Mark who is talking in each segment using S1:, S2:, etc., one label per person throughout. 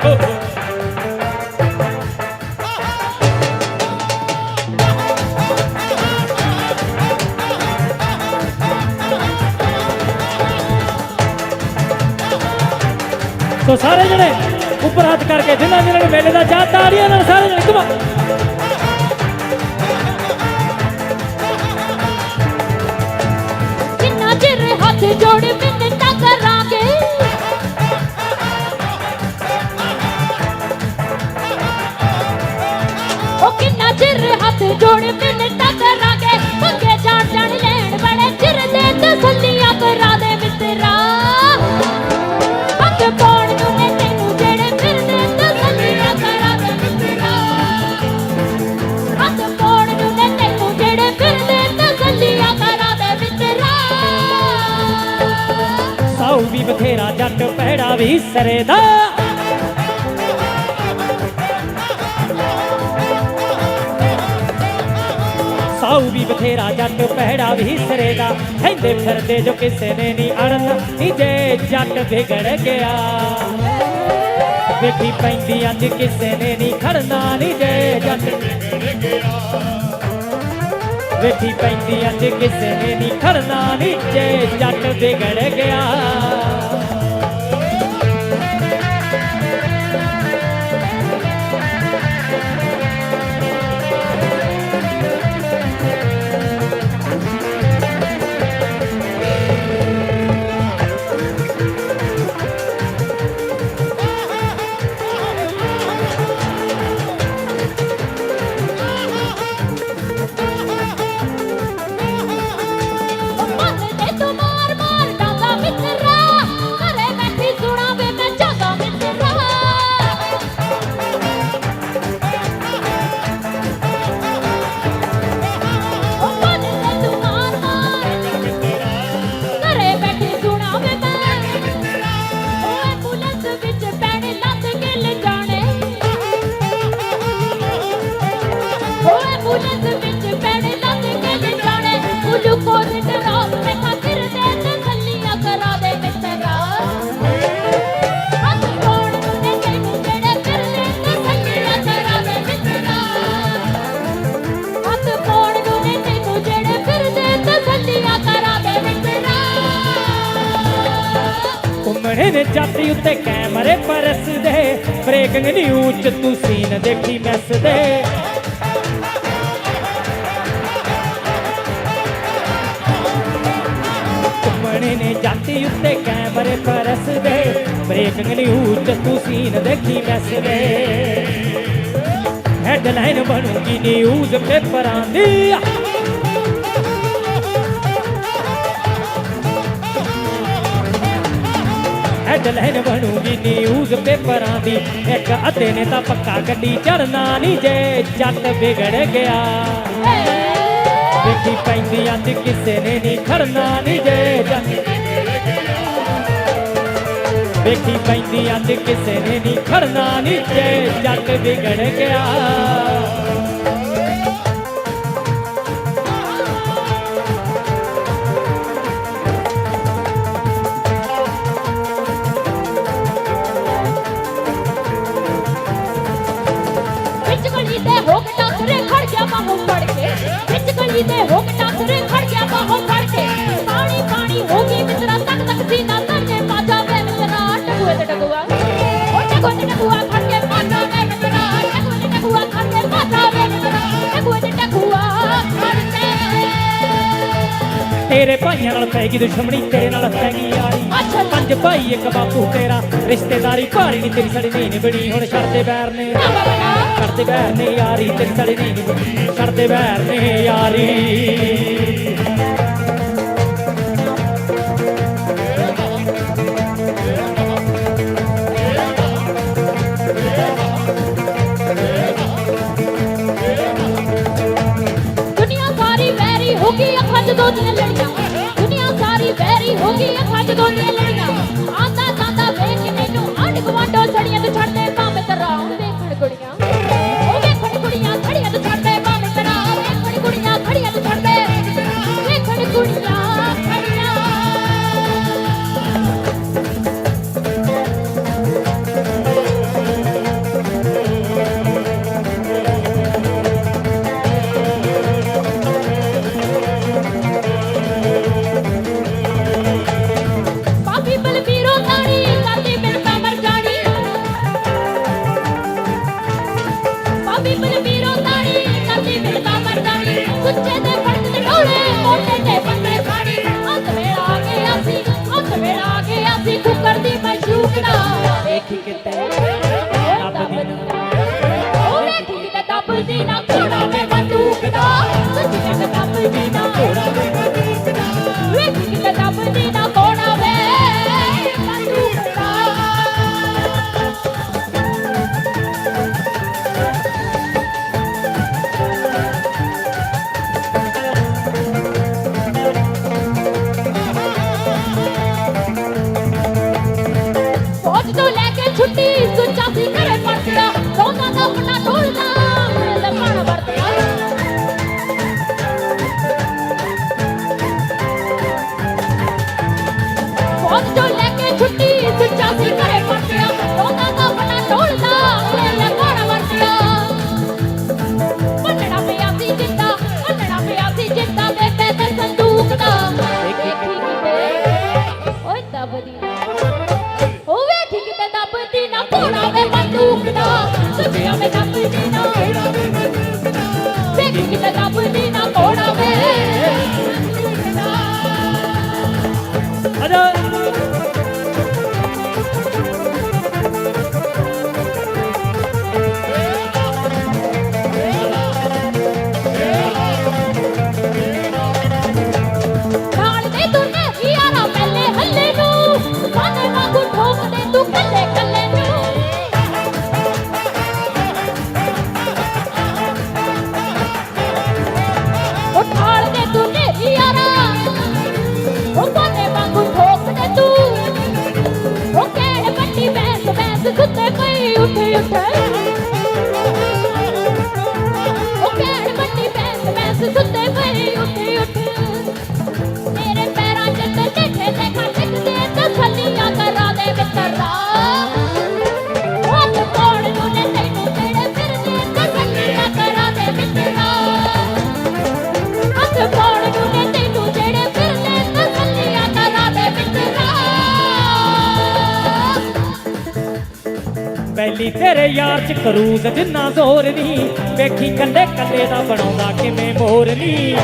S1: ਸੋ ਸਾਰੇ ਜਣੇ ਉੱਪਰ ਹੱਥ ਕਰਕੇ ਜਿਨ੍ਹਾਂ ਜਿਨ੍ਹਾਂ ਨੇ ਮੇਲੇ ਦਾ ਚਾਹ ਤਾੜੀਆਂ ਨਾਲ ਸਾਰੇ ਜਣੇ ਕਮਾ
S2: ਜੋੜ ਮਿੰਨਤਾਂ ਕਰਾਂਗੇ। ਮੰਗੇ ਜਾਣ ਜਾਣ ਲੈਣ ਬੜੇ ਚਿਰ ਦੇ ਤਸੱਲੀਆਂ ਕਰਾ ਦੇ ਮਿੱਤਰਾ ਹੱਥ ਪਾਉਣ ਨੂੰ ਨੇ ਤੈਨੂੰ ਜਿਹੜੇ ਫਿਰਦੇ ਤਸੱਲੀਆਂ ਕਰਾ ਦੇ ਮਿੱਤਰਾ ਹੱਥ ਪਾਉਣ ਨੂੰ ਨੇ ਤੈਨੂੰ ਜਿਹੜੇ ਫਿਰਦੇ ਤਸੱਲੀਆਂ ਕਰਾ ਦੇ ਮਿੱਤਰਾ
S1: ਸਾਊ ਵੀ ਬਥੇਰਾ ਜੱਟ ਪਹਿੜਾ ਵੀ ਸਰੇ ਦਾ ਵੀ ਬਥੇਰਾ ਜੱਟ ਪਹਿੜਾ ਵੀ ਸਿਰੇ ਦਾ ਕਹਿੰਦੇ ਫਿਰਦੇ ਜੋ ਕਿਸੇ ਨੇ ਨਹੀਂ ਅੜਨ ਨੀ ਜੇ ਜੱਟ ਵਿਗੜ ਗਿਆ। ਵੇਖੀ ਪੈਂਦੀ ਅੱਜ ਕਿਸੇ ਨੇ ਨਹੀਂ ਖੜਨਾ, ਨੀ ਜੇ ਜੱਟ ਗਿਆ। ਵੇਖੀ ਪੈਂਦੀ ਅੱਜ ਕਿਸੇ ਨੇ ਨਹੀਂ ਖੜਨਾ, ਨੀ ਜੇ ਜੱਟ ਵਿਗੜ ਗਿਆ। ਘੁੰਮਣੇ ਨੇ ਜਾਤੀ ਉੱਤੇ ਕੈਮਰੇ ਪਰਸਦੇ। ਬ੍ਰੇਕਿੰਗ ਨਿਊਜ਼ ਚ ਤੂੰ ਸੀਨ ਦੇਖੀ ਮੈਸਦੇ ਘੁੰਮਣੇ ਨੇ ਜਾਤੀ ਉੱਤੇ ਕੈਮਰੇ ਪਰਸਦੇ। ਬ੍ਰੇਕਿੰਗ ਨਿਊਜ਼ ਤੂੰ ਸੀਨ ਦੇਖੀ ਮੈਸਦੇ ਹੈਡਲਾਈਨ ਬਣੂਗੀ ਨਿਊਜ਼ ਪੇਪਰਾਂ ਦੀ ਹੈਡਲਾਈਨ ਬਣੂਗੀ ਨਿਊਜ਼ ਪੇਪਰਾਂ ਦੀ। ਇੱਕ ਅੱਧੇ ਨੇ ਤਾਂ ਪੱਕਾ ਗੱਡੀ ਚੜਨਾ ਨਹੀਂ ਜੇ ਜੱਟ ਵਿਗੜ ਗਿਆ। ਵੇਖੀ ਪੈਂਦੀ ਅੱਜ ਕਿਸੇ ਨੇ ਨਹੀਂ ਖੜਨਾ ਨਹੀਂ ਜੇ ਜੱਟ। ਵੇਖੀ ਪੈਂਦੀ ਅੱਜ ਕਿਸੇ ਨੇ ਨਹੀਂ ਖੜਨਾ ਨਹੀਂ ਜੇ ਜੱਟ ਵਿਗੜ ਗਿਆ।
S2: ਵਿੱਚ ਗਲੀ ਤੇ ਹੋ ਕੇ ਟਾਕਰੇ ਖੜ ਗਿਆ ਬਾਹੋਂ ਫੜ ਕੇ। ਪਾਣੀ ਪਾਣੀ ਹੋ ਗਈ ਮਿੱਤਰਾ ਤੱਕ ਤੱਕ ਸੀਨਾ ਤਰਨੇ ਪਾਜਾ ਵੇ ਮਿੱਤਰਾ ਟਕੂਏ ਤੇ ਟਕੂਆ ਉਹ ਟਕੂਏ ਤੇ ਟਕੂਆ ਖੜ ਕੇ ਪਾਜਾ ਵੇ ਮਿੱਤਰਾ ਟਕੂਏ ਤੇ ਟਕੂਆ ਖੜ ਕੇ ਪਾਜਾ ਵੇ ਮਿੱਤਰਾ ਟਕੂਏ ਤੇ ਟਕੂਆ ਖੜ ਕੇ।
S1: ਤੇਰੇ ਭਾਈਆਂ ਨਾਲ ਪੈ ਗਈ ਦੁਸ਼ਮਣੀ ਤੇਰੇ ਨਾਲ ਪੈ ਗਈ ਯਾਰੀ
S2: ਅੱਛਾ।
S1: ਪੰਜ ਭਾਈ ਇੱਕ ਬਾਪੂ ਤੇਰਾ ਰਿਸ਼ਤੇਦਾਰੀ ਭਾਰੀ ਨਹੀਂ ਤੇਰੀ ਸੜੀ ਨਹੀਂ ਬਣੀ ਹੁਣ ਛੱਡਦੇ ਬੈਰ ਨੇ। ਛੱਡਦੇ ਬੈਰ ਨੇ ਯਾਰੀ ਤੇਰੀ ਸੜੀ ਨਹੀਂ ਬਣੀ। ਛੱਡਦੇ ਬੈਰ ਨੇ ਯਾਰੀ।
S2: ਦੁਨੀਆ ਸਾਰੀ ਵੈਰੀ ਹੋ ਗਈ, ਅੱਖਾਂ 'ਚ ਦੋ ਦੀਆਂ ਲੜੀਆਂ ਦੁਨੀਆ ਸਾਰੀ ਵੈਰੀ ਹੋ ਗਈ, ਅੱਖਾਂ 'ਚ ਦੋ ਲੜੀਆਂ un
S1: ਪਹਿਲੀ ਤੇਰੇ ਯਾਰ ਚ ਕਰੂਜ਼ ਜਿੰਨਾ ਜ਼ੋਰ ਨਹੀਂ ਵੇਖੀ ਕੱਲੇ ਕੱਲੇ ਦਾ ਬਣਾਉਂਦਾ ਕਿਵੇਂ ਮੋਰ ਨਹੀਂ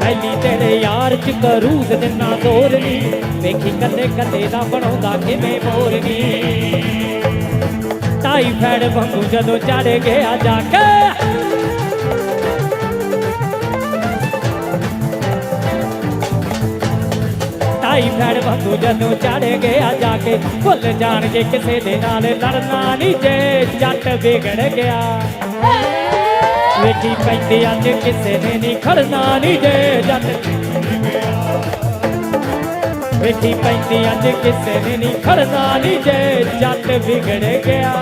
S1: ਪਹਿਲੀ ਤੇਰੇ ਯਾਰ ਚ ਕਰੂਜ਼ ਜਿੰਨਾ ਜ਼ੋਰ ਨਹੀਂ ਵੇਖੀ ਕੱਲੇ ਕੱਲੇ ਦਾ ਬਣਾਉਂਦਾ ਕਿਵੇਂ ਮੋਰ ਨਹੀਂ ਟਾਈ ਫੈੜ ਵਾਂਗੂ ਜਦੋਂ ਚੜ ਗਿਆ ਜਾ ਕੇ। ਢਾਈ ਫੈੜ ਵਾਂਗੂ ਜਦੋਂ ਚੜ ਗਿਆ ਜਾ ਕੇ। ਭੁੱਲ ਜਾਣਗੇ ਕਿਸੇ ਦੇ ਨਾਲ ਲੜਨਾ ਨਹੀਂ ਜੇ, ਜੱਟ ਵਿਗੜ ਗਿਆ। ਵੇਖੀ ਪੈਂਦੀ ਅੱਜ ਕਿਸੇ ਨੇ ਨਹੀਂ ਖੜਨਾ ਨਹੀਂ ਜੇ, ਜੱਟ। ਵੇਖੀ ਪੈਂਦੀ ਅੱਜ ਕਿਸੇ ਨੇ ਨਹੀਂ ਖੜਨਾ ਨਹੀਂ ਜੇ, ਜੱਟ ਵਿਗੜ ਗਿਆ।